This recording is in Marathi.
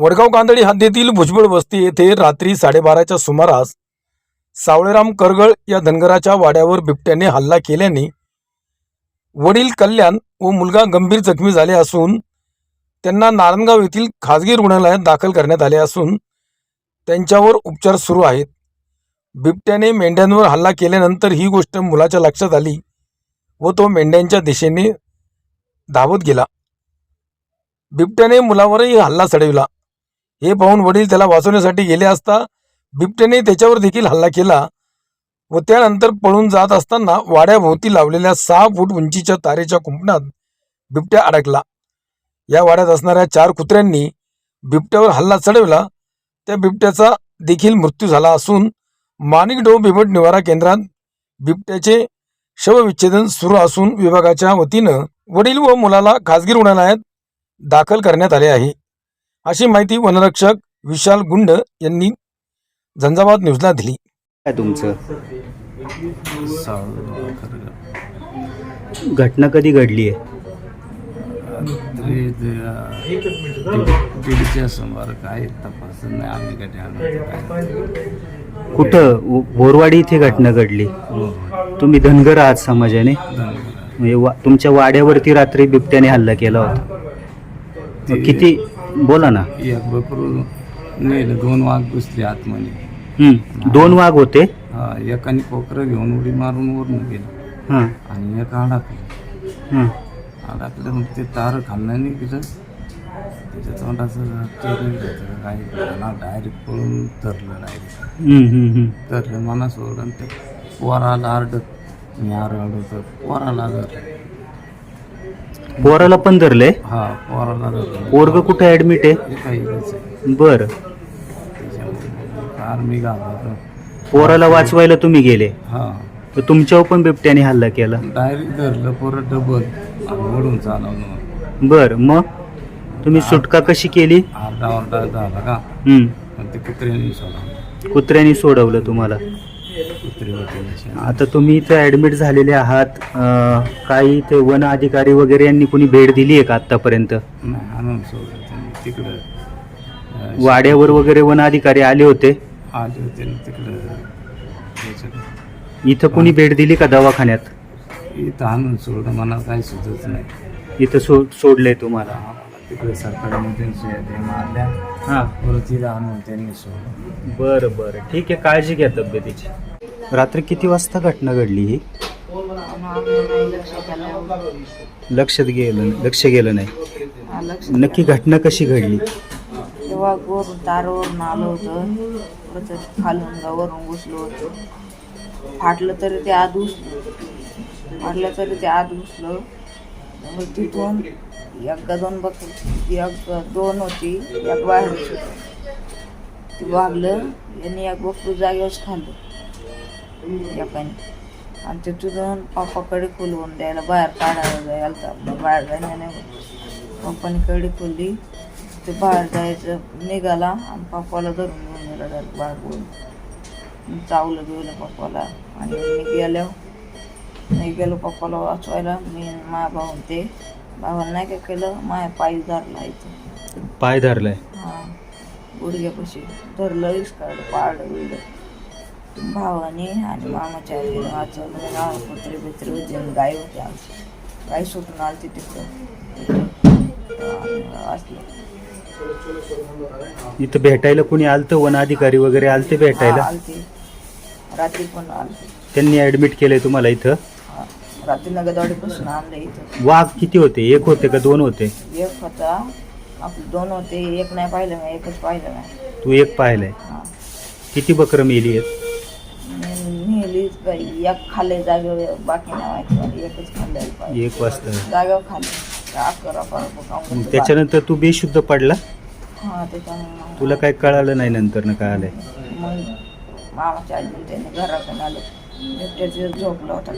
वडगाव कांदळी हद्दीतील भुजबळ वस्ती येथे रात्री साडेबाराच्या सुमारास सावळेराम करगळ या धनगराच्या वाड्यावर बिबट्याने हल्ला केल्याने वडील कल्याण व मुलगा गंभीर जखमी झाले असून त्यांना नारायणगाव येथील खाजगी रुग्णालयात दाखल करण्यात आले असून त्यांच्यावर उपचार सुरू आहेत. बिबट्याने मेंढ्यांवर हल्ला केल्यानंतर ही गोष्ट मुलाच्या लक्षात आली व तो मेंढ्यांच्या दिशेने धावत गेला. बिबट्याने मुलावरही हल्ला चढविला. हे पाहून वडील त्याला वाचवण्यासाठी गेले असता बिबट्याने त्याच्यावर देखील हल्ला केला व त्यानंतर पळून जात असताना वाड्याभोवती लावलेल्या सहा फूट उंचीच्या तारेच्या कुंपणात बिबट्या अडकला. या वाड्यात असणाऱ्या चार कुत्र्यांनी बिबट्यावर हल्ला चढवला. त्या बिबट्याचा देखील मृत्यू झाला असून माणिकडो बिबट निवारा केंद्रात बिबट्याचे शवविच्छेदन सुरू असून विभागाच्या वतीनं वडील व मुलाला खासगी रुग्णालयात दाखल करण्यात आले आहे. अशी माहिती वनरक्षक विशाल गुंड यांनी झंझावात न्यूजला दिली. काय तुमचं? घटना कधी घडली आहे? तरी ते, अं, दीडच्या सुमार काय तपास नाही. आम्ही कधी आणलं काय कुठं? व- बोरवाडी इथे घटना घडली. तुम्ही धनगर आहात समाजाने? म्हणजे वा- तुमच्या वाड्यावरती रात्री बिबट्याने हल्ला केला होता. मग किती बोला ना. एक बकरू नेलं दोन वाघ घुसले आतमध्ये. दोन वाघ होते? हा एकाने पोखरं घेऊन उडी मारून वरून गेलं. हां. आणि एक अडकलं हां. अडकलं मग ते तार खाल्लं नाही गेलं त्याच्या तोंडाचं काही डायरेक्ट पळून धरलं डायरेक्ट हं, हं, हं. धरलं मला सोडून ते पोराला आरडत मी आरडत पोराला धरलं पोराला पण हा पोराला धरलं. पोरग कुठं ऍडमिट आहे? इकडंच आहे बर. त्याच्यामुळे पोराला वाचवायला तुम्ही गेले? हा. तर तुमच्यावर पण बिबट्याने हल्ला केला? डायरेक्ट धरलं पोरं डबल. ओढून चालवलं. बर मग? तुम्ही सुटका कशी केली? आरडा ओरडा झाला का? ते कुत्र्याने कुत्र्याने सोडवलं तुम्हाला. होते. आता तुम्ही इथे ऍडमिट झालेले आहात अं, काही इथे वन अधिकारी वगैरे यांनी कोणी भेट दिली आहे का आतापर्यंत नाही आणून सोडलं त्यांनी तिकडं अं, वाड्यावर वगैरे वन अधिकारी आले होते? आले होते ना तिकडं. इथं कोणी भेट दिली का दवाखान्यात? इथं आणून सोडलं मला काही सुचत नाही. इथं सो सोडलंय तुम्हाला. आम्हाला तिकडे सुया मारल्या. हां. परत आणून त्यांनी सोडलं. बरं बरं. ठीक आहे काळजी घ्या तब्येतीची. रात्री किती वाजता घटना घडली ही? लक्षात गेलं लक्ष गेलं नाही. नक्की घटना कशी घडली? तेव्हा गोर तारावरून आलं होतं. खालून गावरून घुसलो होतो. होतं फाटलं तरी ते आत घुसलं. फाटलं तरी ते आत घुसलं. मग तिथून एक दोन बक एक दोन होती एक बाहेर ती वागलं यांनी एक बकरू जागेवरच खाल्लं. आणि ते तिथून पप्पाकडे खुलवून द्यायला बाहेर काढायला जायला तर बाहेर जायला नाही होत. पप्पाने कडी खोलली ते बाहेर जायचं निघाला आणि पप्पाला धरून घेऊन गेला त्याला बाहेर बोलून चावलं गेलं पप्पाला आणि मी गेलो मी गेलो पप्पाला वाचवायला. मी माझ्या भाऊन ते भावाला नाही काय केलं? माझ्या पायी धरला इथं. पाय धरलाय. हां गुडघ्यापाशी धरलं इसकाडं पाडलं बिडलं. भावाने आणि मामाच्या आईने वाचवलं नाव कुत्रे बित्रे आणि गाय होती आमची. गाय सुटून आलती तिकडं वाचलं. इथं भेटायला कोणी आलतं? वन अधिकारी वगैरे आलते भेटायला? आलती. रात्री पण आलती. त्यांनी ऍडमिट केलंय तुम्हाला इथं. रात्री नगदवाडीपासून आणलं इथं. वाघ किती होते? एक होते का दोन होते? एक होता. आपले दोन होते. एक नाही पाहिलं नाही एकच पाहिलं नाही तू एक पाहिलंय. किती बकरं मेली आहेत? एक खाल्ले जागेवर बाकी नाही एकच खाल्लं एक वाजता. जागेवर खाल्ले. अकरा बारा मग त्याच्यानंतर तू बेशुद्ध पडला? हा त्याच्यामुळे तुला काय कळालं नाही नंतर ना काय आलंय मग मामाच्या आजी त्याने घरातून आलं. एकट्याच झोपला होता.